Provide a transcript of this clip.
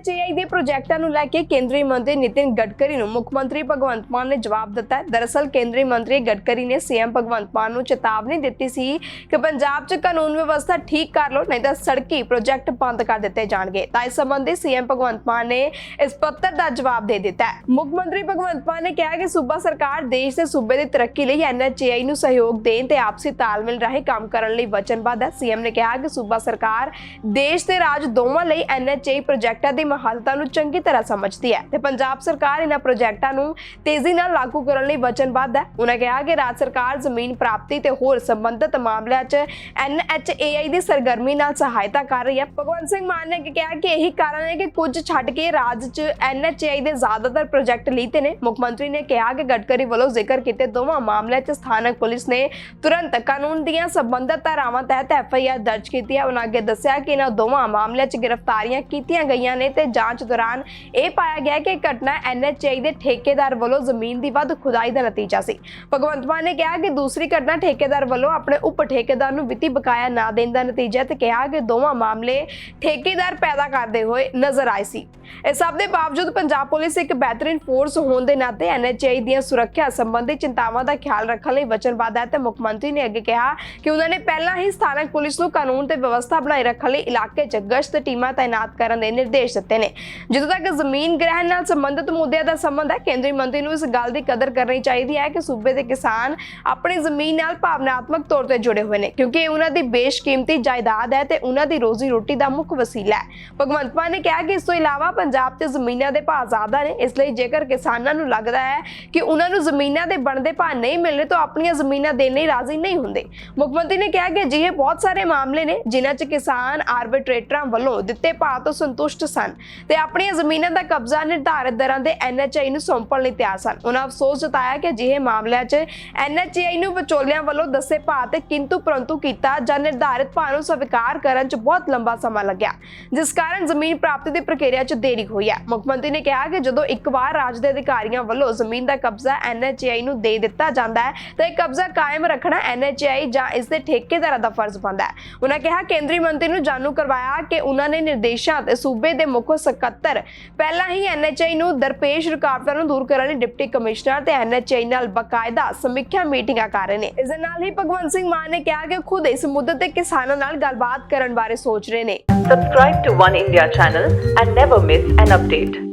NHAI ਦੇ ਪ੍ਰੋਜੈਕਟਾਂ ਨੂੰ ਲੈ ਕੇ ਕੇਂਦਰੀ ਮੰਤਰੀ ਨਿਤਿਨ ਗਡਕਰੀ ਨੂੰ ਮੁੱਖ ਮੰਤਰੀ ਭਗਵੰਤ ਮਾਨ ਨੇ ਜਵਾਬ ਦਿੱਤਾ ਹੈ। ਦਰਅਸਲ ਕੇਂਦਰੀ ਮੰਤਰੀ ਗਡਕਰੀ ਨੇ ਸੀਐਮ ਭਗਵੰਤ ਮਾਨ ਨੂੰ ਚੇਤਾਵਨੀ ਦਿੱਤੀ ਸੀ ਕਿ ਪੰਜਾਬ 'ਚ ਕਾਨੂੰਨ ਵਿਵਸਥਾ ਠੀਕ ਕਰ ਲਓ, ਨਹੀਂ ਤਾਂ ਸੜਕੀ ਪ੍ਰੋਜੈਕਟ ਬੰਦ ਕਰ ਦਿੱਤੇ ਜਾਣਗੇ। ਤਾਂ ਇਸ ਸੰਬੰਧੀ ਸੀਐਮ ਭਗਵੰਤ ਮਾਨ ਨੇ ਇਸ ਪੱਤਰ ਦਾ ਜਵਾਬ ਦੇ ਦਿੱਤਾ ਹੈ। ਮੁੱਖ ਮੰਤਰੀ ਭਗਵੰਤ ਮਾਨ ਨੇ ਕਿਹਾ ਕਿ ਸੂਬਾ ਸਰਕਾਰ ਦੇਸ਼ ਦੇ ਸੂਬੇ ਦੀ ਤਰੱਕੀ ਲਈ ਐਨਐਚਏਆਈ ਨੂੰ ਸਹਿਯੋਗ ਦੇਣ ਤੇ ਆਪਸੀ ਤਾਲਮੇਲ ਰਾਹੀਂ ਕੰਮ ਕਰਨ ਲਈ ਵਚਨਬੱਧ ਹੈ। ਸੀਐਮ ਨੇ ਕਿਹਾ ਕਿ ਸੂਬਾ ਸਰਕਾਰ ਦੇਸ਼ ਤੇ ਰਾਜ ਦੋਵਾਂ ਲਈ ਐਨਐਚਏ ਪ੍ਰੋਜੈਕਟਾਂ ਦੀ ਮਹੱਤਤਾ ਨੂੰ ਚੰਗੀ ਤਰ੍ਹਾਂ ਸਮਝਦੀ ਹੈ ਤੇ ਪੰਜਾਬ ਸਰਕਾਰ ਇਹਨਾਂ ਪ੍ਰੋਜੈਕਟਾਂ ਨੂੰ ਤੇਜ਼ੀ ਨਾਲ ਲਾਗੂ ਕਰਨ ਲਈ ਵਚਨਬੱਧ ਹੈ। ਉਹਨਾਂ ਕਿਹਾ ਕਿ ਰਾਜ ਸਰਕਾਰ ਜ਼ਮੀਨ ਪ੍ਰਾਪਤੀ ਤੇ ਹੋਰ ਸੰਬੰਧਿਤ ਮਾਮਲਿਆਂ 'ਚ ਐਨਐਚਏਆਈ ਦੀ ਸਰਗਰਮੀ ਨਾਲ ਸਹਾਇਤਾ ਕਰ ਰਹੀ ਹੈ। ਭਗਵੰਤ ਸਿੰਘ ਮਾਨ ਨੇ ਕਿਹਾ ਕਿ ਇਹੀ ਕਾਰਨ ਹੈ ਕਿ ਕੁਝ ਛੱਡ ਕੇ ਰਾਜ 'ਚ ਐਨਐਚਏਆਈ ਦੇ ਜ਼ਿਆਦਾਤਰ ਪ੍ਰੋਜੈਕਟ ਲੀਤੇ ਨੇ। ਮੁੱਖ ਮੰਤਰੀ ਨੇ ਕਿਹਾ ਕਿ ਗਡਕਰੀ ਵੱਲੋਂ ਜ਼ਿਕਰ ਕੀਤੇ ਦੋਵਾਂ ਮਾਮਲਿਆਂ 'ਚ ਸਥਾਨਕ ਪੁਲਿਸ ਨੇ ਤੁਰੰਤ ਕਾਨੂੰਨ ਦੀਆਂ ਸੰਬੰਧਿਤ ਧਾਰਾਵਾਂ ਤਹਿਤ ਐਫਆਈਆਰ ਦਰਜ ਕੀਤੀ ਹੈ। ਉਹਨਾਂ ਅੱਗੇ ਦੱਸਿਆ ਕਿ ਇਹਨਾਂ ਦੋਵਾਂ ਮਾਮਲਿਆਂ 'ਚ ਗ੍ਰਿਫਤਾਰੀਆਂ ਕੀਤੀਆਂ ਗਈਆਂ ਨੇ ਤੇ ਜਾਂਚ ਦੌਰਾਨ ਇਹ ਪਾਇਆ ਗਿਆ ਕਿ ਇਹ ਘਟਨਾ ਐਨਐਚਆਈ ਦੇ ਠੇਕੇਦਾਰ ਵੱਲੋਂ ਜ਼ਮੀਨ ਦੀ ਵੱਧ ਖੁਦਾਈ ਦਾ ਨਤੀਜਾ ਸੀ। ਭਗਵੰਤ ਮਾਨ ਨੇ ਕਿਹਾ ਕਿ ਦੂਸਰੀ ਘਟਨਾ ਠੇਕੇਦਾਰ ਵੱਲੋਂ ਆਪਣੇ ਉਪ ਠੇਕੇਦਾਰ ਨੂੰ ਵਿੱਤੀ ਬਕਾਇਆ ਨਾ ਦੇਣ ਦਾ ਨਤੀਜਾ ਤੇ ਕਿਹਾ ਕਿ ਦੋਵਾਂ ਮਾਮਲੇ ਠੇਕੇਦਾਰ ਪੈਦਾ ਕਰਦੇ ਹੋਏ ਨਜ਼ਰ ਆਏ ਸੀ। ਇਸ ਸਭ ਦੇ ਬਾਵਜੂਦ ਪੰਜਾਬ ਪੁਲਿਸ ਇੱਕ ਬਿਹਤਰੀਨ ਫੋਰਸ ਹੋਣ ਦੇ ਨਾਤੇ ਐਨਐਚਆਈ ਦੀਆਂ ਸੁਰੱਖਿਆ ਸੰਬੰਧੀ ਚਿੰਤਾਵਾਂ ਦਾ ਖਿਆਲ ਰੱਖਣ ਲਈ ਵਚਨਬੱਧ ਹੈ ਤੇ ਮੁੱਖ ਮੰਤਰੀ ਨੇ ਅੱਗੇ ਕਿਹਾ ਕਿ ਉਹਨਾਂ ਨੇ ਪਹਿਲਾਂ ਹੀ ਸਥਾਨਕ ਪੁਲਿਸ ਨੂੰ ਕਾਨੂੰਨ ਤੇ ਵਿਵਸਥਾ ਬਣਾਈ ਰੱਖਣ ਲਈ ਇਲਾਕੇ 'ਚ ਗਸ਼ਤ ਟੀਮਾਂ ਤਾਇਨਾਤ ਕਰਨ ਦੇ ਨਿਰਦੇਸ਼ ਦਿੱਤੇ ਨੇ। ਜਦੋਂ ਤੱਕ ਜ਼ਮੀਨ ਗ੍ਰਹਿਣ ਨਾਲ ਸੰਬੰਧਿਤ ਮੁੱਦਿਆਂ ਦਾ ਸੰਬੰਧ ਹੈ, ਕੇਂਦਰੀ ਮੰਤਰੀ ਨੂੰ ਇਸ ਗੱਲ ਦੀ ਕਦਰ ਕਰਨੀ ਚਾਹੀਦੀ ਹੈ ਕਿ ਸੂਬੇ ਦੇ ਕਿਸਾਨ ਆਪਣੀ ਜ਼ਮੀਨ ਨਾਲ ਭਾਵਨਾਤਮਕ ਤੌਰ ਤੇ ਜੁੜੇ ਹੋਏ ਨੇ, ਕਿਉਂਕਿ ਇਹ ਉਹਨਾਂ ਦੀ ਬੇਸ਼ਕੀਮਤੀ ਜਾਇਦਾਦ ਹੈ ਤੇ ਉਹਨਾਂ ਦੀ ਰੋਜ਼ੀ ਰੋਟੀ ਦਾ ਮੁੱਖ ਵਸੀਲਾ ਹੈ। ਭਗਵੰਤ ਮਾਨ ਨੇ ਕਿਹਾ ਕਿ ਇਸ ਤੋਂ ਇਲਾਵਾ ਪੰਜਾਬ ਤੇ ਜ਼ਮੀਨਾਂ ਦੇ ਭਾਅ ਜ਼ਿਆਦਾ ਨੇ, ਇਸ ਲਈ ਜੇਕਰ ਕਿਸਾਨਾਂ ਨੂੰ ਲੱਗਦਾ ਹੈ ਕਿ ਉਹਨਾਂ ਨੂੰ ਜ਼ਮੀਨਾਂ ਦੇ ਬਣਦੇ ਭਾਅ ਨਹੀਂ ਮਿਲਣੇ ਰਹੇ ਤਾਂ ਆਪਣੀਆਂ ਜ਼ਮੀਨਾਂ ਦੇਣ ਲਈ ਰਾਜ਼ੀ ਨਹੀਂ ਹੁੰਦੇ। ਮੁੱਖ ਮੰਤਰੀ ਨੇ ਕਿਹਾ ਕਿ ਅਜਿਹੇ ਬਹੁਤ ਸਾਰੇ ਮਾਮਲੇ ਨੇ, ਜਿਨ੍ਹਾਂ 'ਚ ਕਿਸਾਨ ਆਰਬਿਟਰੇਟਰਾਂ ਵੱਲੋਂ ਦਿੱਤੇ ਭਾਅ ਤੋਂ ਸੰਤੁਸ਼ਟ ਸਨ। ਤੇ ਆਪਣੀਆਂ ਜ਼ਮੀਨਾਂ ਦਾ ਕਬਜ਼ਾ ਨਿਰਧਾਰਿਤ ਦਰਾਂ ਦੇ ਐਨਐਚਆਈ ਨੂੰ ਸੌਂਪਣ ਲਈ ਤਿਆਰ ਸਨ। ਉਹਨਾਂ ਅਫਸੋਸ ਜਤਾਇਆ ਕਿ ਅਜਿਹੇ ਮਾਮਲਿਆਂ 'ਚ ਐਨਐਚਆਈ ਨੂੰ ਵਿਚੋਲਿਆਂ ਵੱਲੋਂ ਦੱਸੇ ਭਾਅ ਤੇ ਕਿੰਤੂ ਪਰੰਤੂ ਕੀਤਾ ਜਾਂ ਨਿਰਧਾਰਿਤ ਭਾਅ ਨੂੰ ਸਵੀਕਾਰ ਕਰਨ 'ਚ ਬਹੁਤ ਲੰਬਾ ਸਮਾਂ ਲੱਗਿਆ, ਜਿਸ ਕਾਰਨ ਜ਼ਮੀਨ ਪ੍ਰਾਪਤੀ ਦੀ ਪ੍ਰਕਿਰਿਆ 'ਚ ਦੇਰੀ ਹੋਈ ਹੈ। ਮੁੱਖ ਮੰਤਰੀ ਨੇ ਕਿਹਾ ਕਿ ਜਦੋਂ ਇੱਕ ਵਾਰ ਰਾਜ ਦੇ ਅਧਿਕਾਰੀਆਂ ਵੱਲੋਂ ਜ਼ਮੀਨ ਦਾ ਕਬਜ਼ਾ ਐਨਐਚਆਈ ਨੂੰ ਦੇ ਦਿੱਤਾ ਜਾਂਦਾ ਹੈ, ਤਾਂ ਇਹ ਕਬਜ਼ਾ ਕਾਇਮ ਰੱਖਣਾ ਐਨਐਚਆਈ ਜਾਂ ਇਸ ਦੇ ਠੇਕੇਦਾਰਾਂ ਦਾ ਫਰਜ਼ ਬਣਦਾ ਹੈ। ਉਹਨਾਂ ਕਿਹਾ, ਕੇਂਦਰੀ ਮੰਤਰੀ ਨੂੰ ਜਾਣੂ ਕਰਵਾਇਆ ਕਿ ਉਹਨਾਂ ਨੇ ਨਿਰਦੇਸ਼ਾਂ ਤੇ ਸੂਬੇ ਦੇ ਮੁੱਖ ਸਕੱਤਰ ਪਹਿਲਾਂ ਹੀ ਐਨਐਚਆਈ ਨੂੰ ਦਰਪੇਸ਼ ਰੁਕਾਵਟਾਂ ਨੂੰ ਦੂਰ ਕਰਨ ਲਈ ਡਿਪਟੀ ਕਮਿਸ਼ਨਰ ਤੇ ਐਨਐਚਆਈ ਨਾਲ ਬਕਾਇਦਾ ਸਮੀਖਿਆ ਮੀਟਿੰਗਾਂ ਕਰ ਰਹੇ ਨੇ। ਇਸ ਦੇ ਨਾਲ ਹੀ ਭਗਵੰਤ ਸਿੰਘ ਮਾਨ ਨੇ ਕਿਹਾ ਕਿ ਖੁਦ ਇਸ ਮੁੱਦੇ ਤੇ ਕਿਸਾਨਾਂ ਨਾਲ ਗੱਲਬਾਤ ਕਰਨ ਬਾਰੇ ਸੋਚ ਰਹੇ ਨੇ। Subscribe to One India channel and never miss an update.